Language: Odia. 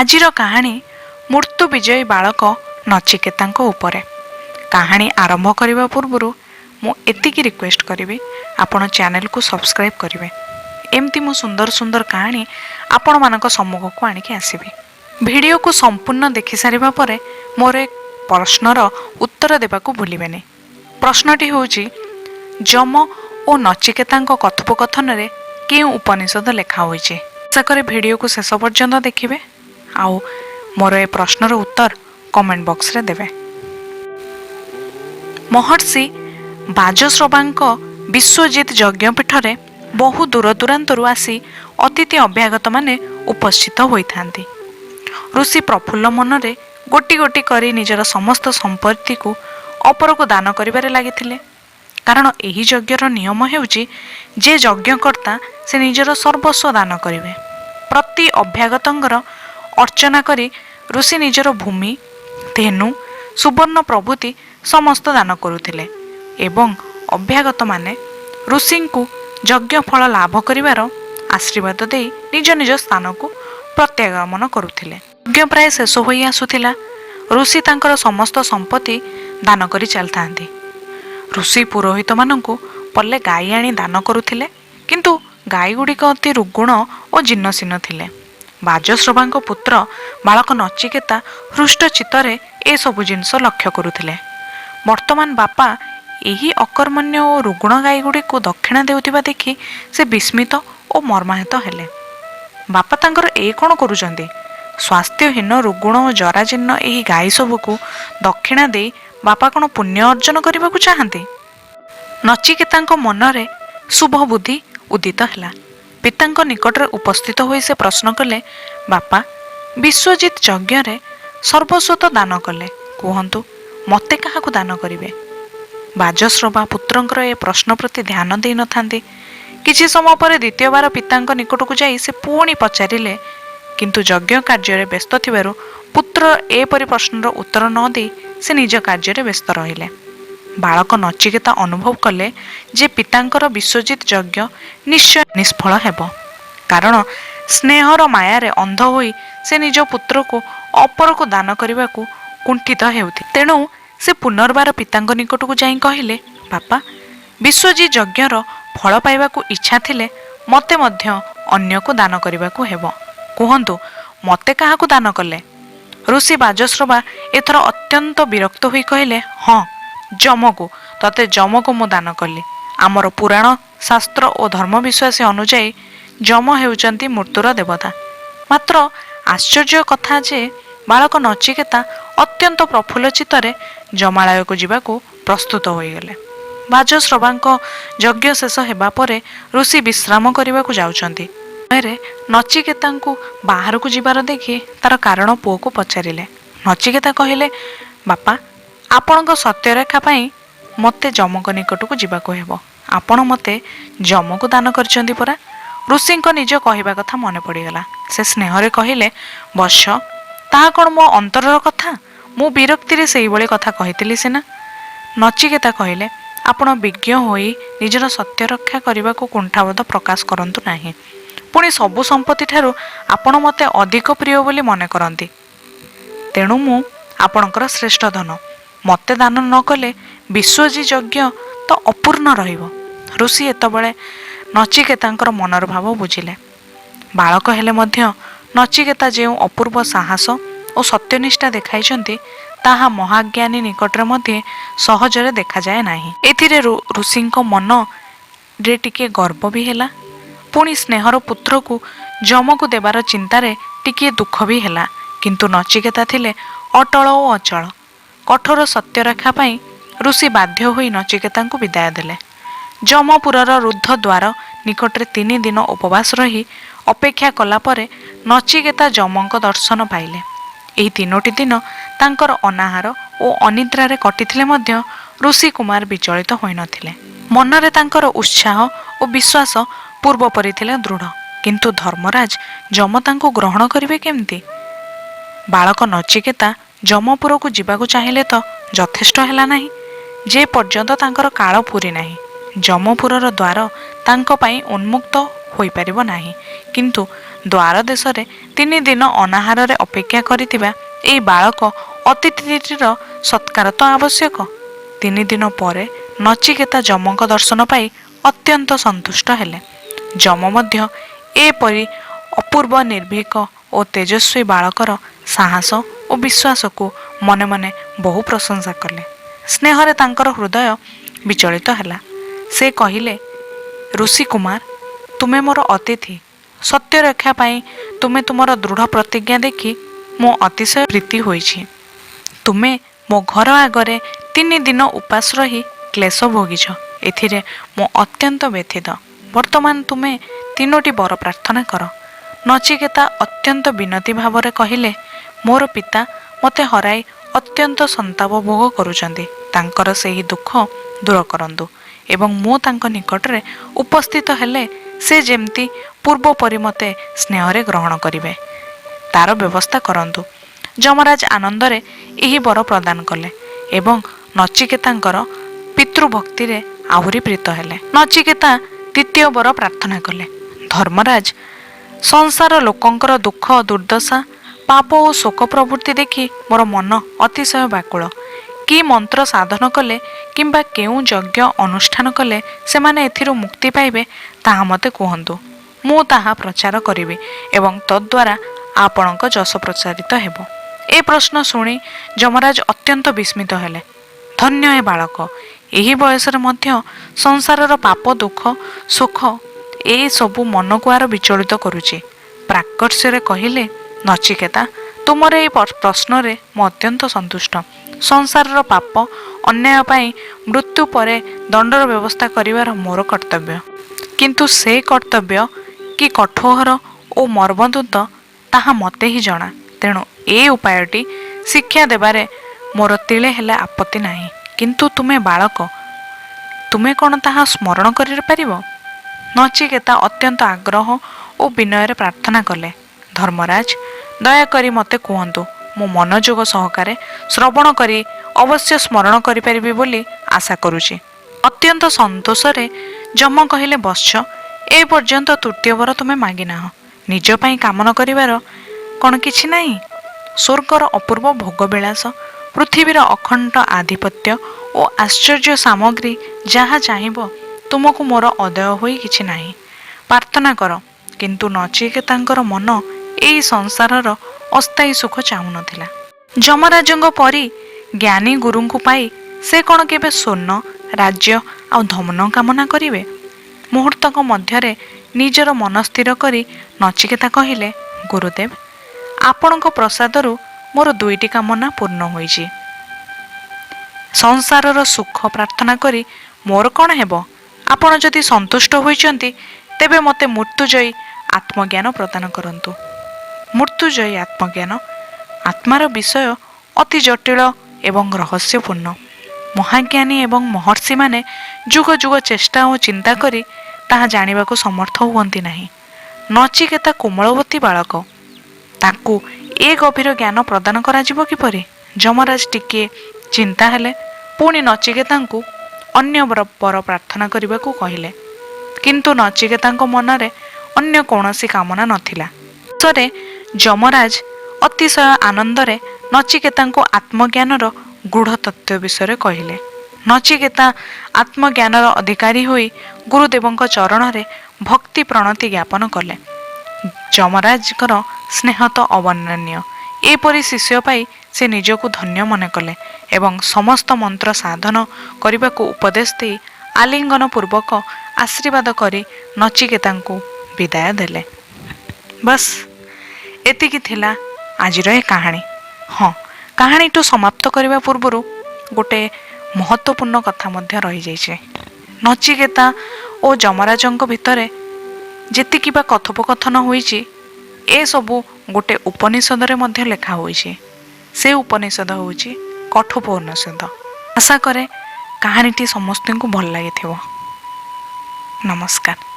ଆଜିର କାହାଣୀ ମୃତ୍ୟୁ ବିଜୟୀ ବାଳକ ନଚିକେତାଙ୍କ ଉପରେ। କାହାଣୀ ଆରମ୍ଭ କରିବା ପୂର୍ବରୁ ମୁଁ ଏତିକି ରିକ୍ୱେଷ୍ଟ କରିବି ଆପଣ ଚ୍ୟାନେଲକୁ ସବସ୍କ୍ରାଇବ୍ କରିବେ। ଏମିତି ମୁଁ ସୁନ୍ଦର ସୁନ୍ଦର କାହାଣୀ ଆପଣମାନଙ୍କ ସମ୍ମୁଖକୁ ଆଣିକି ଆସିବି। ଭିଡ଼ିଓକୁ ସମ୍ପୂର୍ଣ୍ଣ ଦେଖିସାରିବା ପରେ ମୋର ଏ ପ୍ରଶ୍ନର ଉତ୍ତର ଦେବାକୁ ଭୁଲିବେନି। ପ୍ରଶ୍ନଟି ହେଉଛି ଯମ ଓ ନଚିକେତାଙ୍କ କଥୋପକଥନରେ କେଉଁ ଉପନିଷଦ ଲେଖା ହୋଇଛି? ଆଶା କରେ ଭିଡ଼ିଓକୁ ଶେଷ ପର୍ଯ୍ୟନ୍ତ ଦେଖିବେ। ଆଉ ମୋର ଏ ପ୍ରଶ୍ନର ଉତ୍ତର କମେଣ୍ଟ ବକ୍ସରେ ଦେବେ। ମହର୍ଷି ବାଜଶ୍ରବାଙ୍କ ବିଶ୍ୱଜିତ ଯଜ୍ଞପୀଠରେ ବହୁ ଦୂର ଦୂରାନ୍ତରୁ ଆସି ଅତିଥି ଅଭ୍ୟାଗତମାନେ ଉପସ୍ଥିତ ହୋଇଥାନ୍ତି। ଋଷି ପ୍ରଫୁଲ୍ଲ ମନରେ ଗୋଟି ଗୋଟି କରି ନିଜର ସମସ୍ତ ସମ୍ପତ୍ତିକୁ ଅପରକୁ ଦାନ କରିବାରେ ଲାଗିଥିଲେ। କାରଣ ଏହି ଯଜ୍ଞର ନିୟମ ହେଉଛି ଯେ ଯଜ୍ଞକର୍ତ୍ତା ସେ ନିଜର ସର୍ବସ୍ୱ ଦାନ କରିବେ। ପ୍ରତି ଅଭ୍ୟାଗତଙ୍କର ଅର୍ଚ୍ଚନା କରି ଋଷି ନିଜର ଭୂମି ଧେନୁ ସୁବର୍ଣ୍ଣ ପ୍ରଭୃତି ସମସ୍ତ ଦାନ କରୁଥିଲେ ଏବଂ ଅଭ୍ୟାଗତମାନେ ଋଷିଙ୍କୁ ଯଜ୍ଞ ଫଳ ଲାଭ କରିବାର ଆଶୀର୍ବାଦ ଦେଇ ନିଜ ନିଜ ସ୍ଥାନକୁ ପ୍ରତ୍ୟାଗମନ କରୁଥିଲେ। ଯଜ୍ଞ ପ୍ରାୟ ଶେଷ ହୋଇ ଆସୁଥିଲା। ଋଷି ତାଙ୍କର ସମସ୍ତ ସମ୍ପତ୍ତି ଦାନ କରି ଚାଲିଥାନ୍ତି। ଋଷି ପୁରୋହିତମାନଙ୍କୁ ପଲେ ଗାଈ ଆଣି ଦାନ କରୁଥିଲେ କିନ୍ତୁ ଗାଈଗୁଡ଼ିକ ଅତି ରୁଗୁଣ ଓ ଜୀର୍ଣ୍ଣଶୀର୍ଣ୍ଣ ଥିଲେ। ବାଜଶ୍ରବାଙ୍କ ପୁତ୍ର ବାଳକ ନଚିକେତା ହୃଷ୍ଟ ଚିତ୍ତରେ ଏସବୁ ଜିନିଷ ଲକ୍ଷ୍ୟ କରୁଥିଲେ। ବର୍ତ୍ତମାନ ବାପା ଏହି ଅକର୍ମଣ୍ୟ ଓ ରୁଗୁଣ ଗାଈଗୁଡ଼ିକୁ ଦକ୍ଷିଣା ଦେଉଥିବା ଦେଖି ସେ ବିସ୍ମିତ ଓ ମର୍ମାହତ ହେଲେ। ବାପା ତାଙ୍କର ଏ କ'ଣ କରୁଛନ୍ତି? ସ୍ୱାସ୍ଥ୍ୟହୀନ ରୁଗୁଣ ଓ ଜରାଜୀର୍ଣ୍ଣ ଏହି ଗାଈ ସବୁକୁ ଦକ୍ଷିଣା ଦେଇ ବାପା କ'ଣ ପୁଣ୍ୟ ଅର୍ଜନ କରିବାକୁ ଚାହାନ୍ତି? ନଚିକେତାଙ୍କ ମନରେ ଶୁଭ ବୁଦ୍ଧି ଉଦିତ ହେଲା। ପିତାଙ୍କ ନିକଟରେ ଉପସ୍ଥିତ ହୋଇ ସେ ପ୍ରଶ୍ନ କଲେ ବାପା ବିଶ୍ୱଜିତ ଯଜ୍ଞରେ ସର୍ବସ୍ୱତ ଦାନ କଲେ। କୁହନ୍ତୁ ମୋତେ କାହାକୁ ଦାନ କରିବେ? ବାଜଶ୍ରବା ପୁତ୍ରଙ୍କର ଏ ପ୍ରଶ୍ନ ପ୍ରତି ଧ୍ୟାନ ଦେଇନଥାନ୍ତି କିଛି ସମୟ ପରେ ଦ୍ୱିତୀୟବାର ପିତାଙ୍କ ନିକଟକୁ ଯାଇ ସେ ପୁଣି ପଚାରିଲେ କିନ୍ତୁ ଯଜ୍ଞ କାର୍ଯ୍ୟରେ ବ୍ୟସ୍ତ ଥିବାରୁ ପୁତ୍ର ଏପରି ପ୍ରଶ୍ନର ଉତ୍ତର ନ ଦେଇ ସେ ନିଜ କାର୍ଯ୍ୟରେ ବ୍ୟସ୍ତ ରହିଲେ। ବାଳକ ନଚିକେତା ଅନୁଭବ କଲେ ଯେ ପିତାଙ୍କର ବିଶ୍ୱଜିତ ଯଜ୍ଞ ନିଶ୍ଚୟ ନିଷ୍ଫଳ ହେବ। କାରଣ ସ୍ନେହର ମାୟାରେ ଅନ୍ଧ ହୋଇ ସେ ନିଜ ପୁତ୍ରକୁ ଅପରକୁ ଦାନ କରିବାକୁ କୁଣ୍ଠିତ ହେଉଥିଲେ। ତେଣୁ ସେ ପୁନର୍ବାର ପିତାଙ୍କ ନିକଟକୁ ଯାଇ କହିଲେ ବାପା ବିଶ୍ୱଜିତ ଯଜ୍ଞର ଫଳ ପାଇବାକୁ ଇଚ୍ଛା ଥିଲେ ମୋତେ ମଧ୍ୟ ଅନ୍ୟକୁ ଦାନ କରିବାକୁ ହେବ। କୁହନ୍ତୁ ମୋତେ କାହାକୁ ଦାନ କଲେ? ଋଷି ବାଜଶ୍ରବା ଏଥର ଅତ୍ୟନ୍ତ ବିରକ୍ତ ହୋଇ କହିଲେ ହଁ ଯମକୁ ତତେ ଯମକୁ ମୁଁ ଦାନ କଲି। ଆମର ପୁରାଣ ଶାସ୍ତ୍ର ଓ ଧର୍ମବିଶ୍ୱାସୀ ଅନୁଯାୟୀ ଯମ ହେଉଛନ୍ତି ମୃତ୍ୟୁର ଦେବତା। ମାତ୍ର ଆଶ୍ଚର୍ଯ୍ୟ କଥା ଯେ ବାଳକ ନଚିକେତା ଅତ୍ୟନ୍ତ ପ୍ରଫୁଲ୍ଲ ଚିତ୍ତରେ ଜମାଳୟକୁ ଯିବାକୁ ପ୍ରସ୍ତୁତ ହୋଇଗଲେ। ବାଜଶ୍ରବାଙ୍କ ଯଜ୍ଞ ଶେଷ ହେବା ପରେ ଋଷି ବିଶ୍ରାମ କରିବାକୁ ଯାଉଛନ୍ତି। ସମୟରେ ନଚିକେତାଙ୍କୁ ବାହାରକୁ ଯିବାର ଦେଖି ତାର କାରଣ ପୁଅକୁ ପଚାରିଲେ। ନଚିକେତା କହିଲେ ବାପା ଆପଣଙ୍କ ସତ୍ୟରେଖା ପାଇଁ ମୋତେ ଯମଙ୍କ ନିକଟକୁ ଯିବାକୁ ହେବ। ଆପଣ ମୋତେ ଯମକୁ ଦାନ କରିଛନ୍ତି ପରା। ଋଷିଙ୍କ ନିଜ କହିବା କଥା ମନେ ପଡ଼ିଗଲା। ସେ ସ୍ନେହରେ କହିଲେ ବଶ ତାହା କ'ଣ ମୋ ଅନ୍ତରର କଥା? ମୁଁ ବିରକ୍ତିରେ ସେଇଭଳି କଥା କହିଥିଲି ସିନା। ନଚିକେତା କହିଲେ ଆପଣ ବିଜ୍ଞ ହୋଇ ନିଜର ସତ୍ୟ ରକ୍ଷା କରିବାକୁ କୁଣ୍ଠାବୋଧ ପ୍ରକାଶ କରନ୍ତୁ ନାହିଁ। ପୁଣି ସବୁ ସମ୍ପତ୍ତି ଠାରୁ ଆପଣ ମୋତେ ଅଧିକ ପ୍ରିୟ ବୋଲି ମନେ କରନ୍ତି। ତେଣୁ ମୁଁ ଆପଣଙ୍କର ଶ୍ରେଷ୍ଠ ଧନ। ମୋତେ ଦାନ ନ କଲେ ବିଶ୍ୱଜୀ ଯଜ୍ଞ ତ ଅପୂର୍ଣ୍ଣ ରହିବ। ଋଷି ଏତେବେଳେ ନଚିକେତାଙ୍କର ମନର ଭାବ ବୁଝିଲେ। ବାଳକ ହେଲେ ମଧ୍ୟ ନଚିକେତା ଯେଉଁ ଅପୂର୍ବ ସାହସ ଓ ସତ୍ୟନିଷ୍ଠା ଦେଖାଇଛନ୍ତି ତାହା ମହାଜ୍ଞାନୀ ନିକଟରେ ମଧ୍ୟ ସହଜରେ ଦେଖାଯାଏ ନାହିଁ। ଏଥିରେ ଋଷିଙ୍କ ମନରେ ଟିକେ ଗର୍ବ ବି ହେଲା। ପୁଣି ସ୍ନେହର ପୁତ୍ରକୁ ଯମକୁ ଦେବାର ଚିନ୍ତାରେ ଟିକିଏ ଦୁଃଖ ବି ହେଲା। କିନ୍ତୁ ନଚିକେତା ଥିଲେ ଅଟଳ ଓ ଅଚଳ। କଠୋର ସତ୍ୟରେଖା ପାଇଁ ଋଷି ବାଧ୍ୟ ହୋଇ ନଚିକେତାଙ୍କୁ ବିଦାୟ ଦେଲେ। ଯମପୁରର ରୁଦ୍ଧ ଦ୍ୱାର ନିକଟରେ ତିନି ଦିନ ଉପବାସ ରହି ଅପେକ୍ଷା କଲା ପରେ ନଚିକେତା ଯମଙ୍କ ଦର୍ଶନ ପାଇଲେ। ଏହି ତିନୋଟି ଦିନ ତାଙ୍କର ଅନାହାର ଓ ଅନିଦ୍ରାରେ କଟିଥିଲେ ମଧ୍ୟ ଋଷି କୁମାର ବିଚଳିତ ହୋଇନଥିଲେ। ମନରେ ତାଙ୍କର ଉତ୍ସାହ ଓ ବିଶ୍ୱାସ ପୂର୍ବ ପରି ଥିଲା ଦୃଢ଼। କିନ୍ତୁ ଧର୍ମରାଜ ଯମ ତାଙ୍କୁ ଗ୍ରହଣ କରିବେ କେମିତି? ବାଳକ ନଚିକେତା ଯମପୁରକୁ ଯିବାକୁ ଚାହିଁଲେ ତ ଯଥେଷ୍ଟ ହେଲା ନାହିଁ। ଯେ ପର୍ଯ୍ୟନ୍ତ ତାଙ୍କର କାଳ ପୁରି ନାହିଁ ଯମପୁରର ଦ୍ୱାର ତାଙ୍କ ପାଇଁ ଉନ୍ମୁକ୍ତ ହୋଇପାରିବ ନାହିଁ। କିନ୍ତୁ ଦ୍ୱାର ଦେଶରେ ତିନି ଦିନ ଅନାହାରରେ ଅପେକ୍ଷା କରିଥିବା ଏହି ବାଳକ ଅତିଥିଟିର ସତ୍କାର ତ ଆବଶ୍ୟକ। ତିନି ଦିନ ପରେ ନଚିକେତା ଯମଙ୍କ ଦର୍ଶନ ପାଇ ଅତ୍ୟନ୍ତ ସନ୍ତୁଷ୍ଟ ହେଲେ। ଯମ ମଧ୍ୟ ଏପରି ଅପୂର୍ବ ନିର୍ଭୀକ ଓ ତେଜସ୍ୱୀ ବାଳକର ସାହସ ଓ ବିଶ୍ୱାସକୁ ମନେ ମନେ ବହୁ ପ୍ରଶଂସା କଲେ। ସ୍ନେହରେ ତାଙ୍କର ହୃଦୟ ବିଚଳିତ ହେଲା। ସେ କହିଲେ ଋଷି କୁମାର ତୁମେ ମୋର ଅତିଥି। ସତ୍ୟ ରକ୍ଷା ପାଇଁ ତୁମେ ତୁମର ଦୃଢ଼ ପ୍ରତିଜ୍ଞା ଦେଖି ମୁଁ ଅତିଶୟ ପ୍ରୀତି ହୋଇଛି। ତୁମେ ମୋ ଘର ଆଗରେ ତିନି ଦିନ ଉପାସ ରହି କ୍ଲେଶ ଭୋଗିଛ। ଏଥିରେ ମୁଁ ଅତ୍ୟନ୍ତ ବ୍ୟଥିତ। ବର୍ତ୍ତମାନ ତୁମେ ତିନୋଟି ବର ପ୍ରାର୍ଥନା କର। ନଚିକେତା ଅତ୍ୟନ୍ତ ବିନତି ଭାବରେ କହିଲେ ମୋର ପିତା ମୋତେ ହରାଇ ଅତ୍ୟନ୍ତ ସନ୍ତାପ ଭୋଗ କରୁଛନ୍ତି। ତାଙ୍କର ସେହି ଦୁଃଖ ଦୂର କରନ୍ତୁ ଏବଂ ମୁଁ ତାଙ୍କ ନିକଟରେ ଉପସ୍ଥିତ ହେଲେ ସେ ଯେମିତି ପୂର୍ବ ପରି ମୋତେ ସ୍ନେହରେ ଗ୍ରହଣ କରିବେ। ତାର ବ୍ୟବସ୍ଥା କରନ୍ତୁ। ଯମରାଜ ଆନନ୍ଦରେ ଏହି ବର ପ୍ରଦାନ କଲେ ଏବଂ ନଚିକେତାଙ୍କର ପିତୃଭକ୍ତିରେ ଆହୁରି ପ୍ରୀତ ହେଲେ। ନଚିକେତା ଦ୍ୱିତୀୟ ବର ପ୍ରାର୍ଥନା କଲେ। ଧର୍ମରାଜ ସଂସାର ଲୋକଙ୍କର ଦୁଃଖ ଦୁର୍ଦ୍ଦଶା ପାପ ଓ ଶୋକ ପ୍ରବୃତ୍ତି ଦେଖି ମୋର ମନ ଅତିଶୟ ବ୍ୟାକୁଳ। କି ମନ୍ତ୍ର ସାଧନ କଲେ କିମ୍ବା କେଉଁ ଯଜ୍ଞ ଅନୁଷ୍ଠାନ କଲେ ସେମାନେ ଏଥିରୁ ମୁକ୍ତି ପାଇବେ ତାହା ମୋତେ କୁହନ୍ତୁ। ମୁଁ ତାହା ପ୍ରଚାର କରିବି ଏବଂ ତଦ୍ୱାରା ଆପଣଙ୍କ ଯଶ ପ୍ରଚାରିତ ହେବ। ଏ ପ୍ରଶ୍ନ ଶୁଣି ଯମରାଜ ଅତ୍ୟନ୍ତ ବିସ୍ମିତ ହେଲେ। ଧନ୍ୟ ଏ ବାଳକ ଏହି ବୟସରେ ମଧ୍ୟ ସଂସାରର ପାପ ଦୁଃଖ ସୁଖ ଏସବୁ ମନକୁ ଆର ବିଚଳିତ କରୁଛି। ପ୍ରାକର୍ଷରେ କହିଲେ ନଚିକେତା ତୁମର ଏହି ପ୍ରଶ୍ନରେ ମୁଁ ଅତ୍ୟନ୍ତ ସନ୍ତୁଷ୍ଟ। ସଂସାରର ପାପ ଅନ୍ୟାୟ ପାଇଁ ମୃତ୍ୟୁ ପରେ ଦଣ୍ଡର ବ୍ୟବସ୍ଥା କରିବାର ମୋର କର୍ତ୍ତବ୍ୟ। କିନ୍ତୁ ସେ କର୍ତ୍ତବ୍ୟ କି କଠୋର ଓ ମର୍ମନ୍ତୁଦ ତାହା ମୋତେ ହିଁ ଜଣା। ତେଣୁ ଏ ଉପାୟଟି ଶିକ୍ଷା ଦେବାରେ ମୋର ତିଳେ ହେଲେ ଆପତ୍ତି ନାହିଁ। କିନ୍ତୁ ତୁମେ ବାଳକ ତୁମେ କ'ଣ ତାହା ସ୍ମରଣ କରିପାରିବ ନଚିକେତା ଅତ୍ୟନ୍ତ ଆଗ୍ରହ ଓ ବିନୟରେ ପ୍ରାର୍ଥନା କଲେ ଧର୍ମରାଜ ଦୟାକରି ମୋତେ କୁହନ୍ତୁ ମୁଁ ମନୋଯୋଗ ସହକାରେ ଶ୍ରବଣ କରି ଅବଶ୍ୟ ସ୍ମରଣ କରିପାରିବି ବୋଲି ଆଶା କରୁଛି। ଅତ୍ୟନ୍ତ ସନ୍ତୋଷରେ ଯମ କହିଲେ ବତ୍ସ ଏ ପର୍ଯ୍ୟନ୍ତ ତୃତୀୟ ବର ତୁମେ ମାଗିନାହ ନିଜ ପାଇଁ କାମନା କରିବାର କ'ଣ କିଛି ନାହିଁ? ସ୍ୱର୍ଗର ଅପୂର୍ବ ଭୋଗବିଳାସ ପୃଥିବୀର ଅଖଣ୍ଡ ଆଧିପତ୍ୟ ଓ ଆଶ୍ଚର୍ଯ୍ୟ ସାମଗ୍ରୀ ଯାହା ଚାହିଁବ ତୁମକୁ ମୋର ଅଦୟ ହୋଇ କିଛି ନାହିଁ। ପ୍ରାର୍ଥନା କର କିନ୍ତୁ ନଚିକେତାଙ୍କର ମନ ଏହି ସଂସାରର ଅସ୍ଥାୟୀ ସୁଖ ଚାହୁଁନଥିଲା। ଯମରାଜଙ୍କ ପରି ଜ୍ଞାନୀ ଗୁରୁଙ୍କୁ ପାଇ ସେ କ'ଣ କେବେ ସ୍ୱର୍ଣ୍ଣ ରାଜ୍ୟ ଆଉ ଧନ କାମନା କରିବେ? ମୁହୂର୍ତ୍ତକ ମଧ୍ୟରେ ନିଜର ମନ ସ୍ଥିର କରି ନଚିକେତା କହିଲେ ଗୁରୁଦେବ ଆପଣଙ୍କ ପ୍ରସାଦରୁ ମୋର ଦୁଇଟି କାମନା ପୂର୍ଣ୍ଣ ହୋଇଛି। ସଂସାରର ସୁଖ ପ୍ରାର୍ଥନା କରି ମୋର କ'ଣ ହେବ? ଆପଣ ଯଦି ସନ୍ତୁଷ୍ଟ ହୋଇଛନ୍ତି ତେବେ ମୋତେ ମୃତ୍ୟୁଜୟୀ ଆତ୍ମଜ୍ଞାନ ପ୍ରଦାନ କରନ୍ତୁ। ମୃତ୍ୟୁଜୟୀ ଆତ୍ମଜ୍ଞାନ। ଆତ୍ମାର ବିଷୟ ଅତି ଜଟିଳ ଏବଂ ରହସ୍ୟପୂର୍ଣ୍ଣ। ମହାଜ୍ଞାନୀ ଏବଂ ମହର୍ଷିମାନେ ଯୁଗ ଯୁଗ ଚେଷ୍ଟା ଓ ଚିନ୍ତା କରି ତାହା ଜାଣିବାକୁ ସମର୍ଥ ହୁଅନ୍ତି ନାହିଁ। ନଚିକେତା କୋମଳବତୀ ବାଳକ ତାକୁ ଏ ଗଭୀର ଜ୍ଞାନ ପ୍ରଦାନ କରାଯିବ କିପରି? ଯମରାଜ ଟିକିଏ ଚିନ୍ତା ହେଲେ ପୁଣି ନଚିକେତାଙ୍କୁ ଅନ୍ୟ ବର ପ୍ରାର୍ଥନା କରିବାକୁ କହିଲେ। କିନ୍ତୁ ନଚିକେତାଙ୍କ ମନରେ ଅନ୍ୟ କୌଣସି କାମନା ନଥିଲା। ଶେଷରେ ଯମରାଜ ଅତିଶୟ ଆନନ୍ଦରେ ନଚିକେତାଙ୍କୁ ଆତ୍ମଜ୍ଞାନର ଗୂଢ଼ ତତ୍ତ୍ୱ ବିଷୟରେ କହିଲେ। ନଚିକେତା ଆତ୍ମଜ୍ଞାନର ଅଧିକାରୀ ହୋଇ ଗୁରୁଦେବଙ୍କ ଚରଣରେ ଭକ୍ତି ପ୍ରଣତି ଜ୍ଞାପନ କଲେ। ଯମରାଜଙ୍କର ସ୍ନେହ ତ ଅବର୍ଣ୍ଣନୀୟ। ଏପରି ଶିଷ୍ୟ ପାଇ ସେ ନିଜକୁ ଧନ୍ୟ ମନେ କଲେ ଏବଂ ସମସ୍ତ ମନ୍ତ୍ର ସାଧନ କରିବାକୁ ଉପଦେଶ ଦେଇ ଆଲିଙ୍ଗନ ପୂର୍ବକ ଆଶୀର୍ବାଦ କରି ନଚିକେତାଙ୍କୁ ବିଦାୟ ଦେଲେ। ବାସ୍ ଏତିକି ଥିଲା ଆଜିର ଏ କାହାଣୀ। ହଁ କାହାଣୀଠୁ ସମାପ୍ତ କରିବା ପୂର୍ବରୁ ଗୋଟେ ମହତ୍ତ୍ୱପୂର୍ଣ୍ଣ କଥା ମଧ୍ୟ ରହିଯାଇଛି। ନଚିକେତା ଓ ଯମରାଜଙ୍କ ଭିତରେ ଯେତିକି ବା କଥୋପକଥନ ହୋଇଛି ଏସବୁ ଗୋଟେ ଉପନିଷଦରେ ମଧ୍ୟ ଲେଖା ହୋଇଛି। ସେ ଉପନିଷଦ ହେଉଛି କଠୋପନିଷଦ। ଆଶା କରେ କାହାଣୀଟି ସମସ୍ତଙ୍କୁ ଭଲ ଲାଗିଥିବ। ନମସ୍କାର।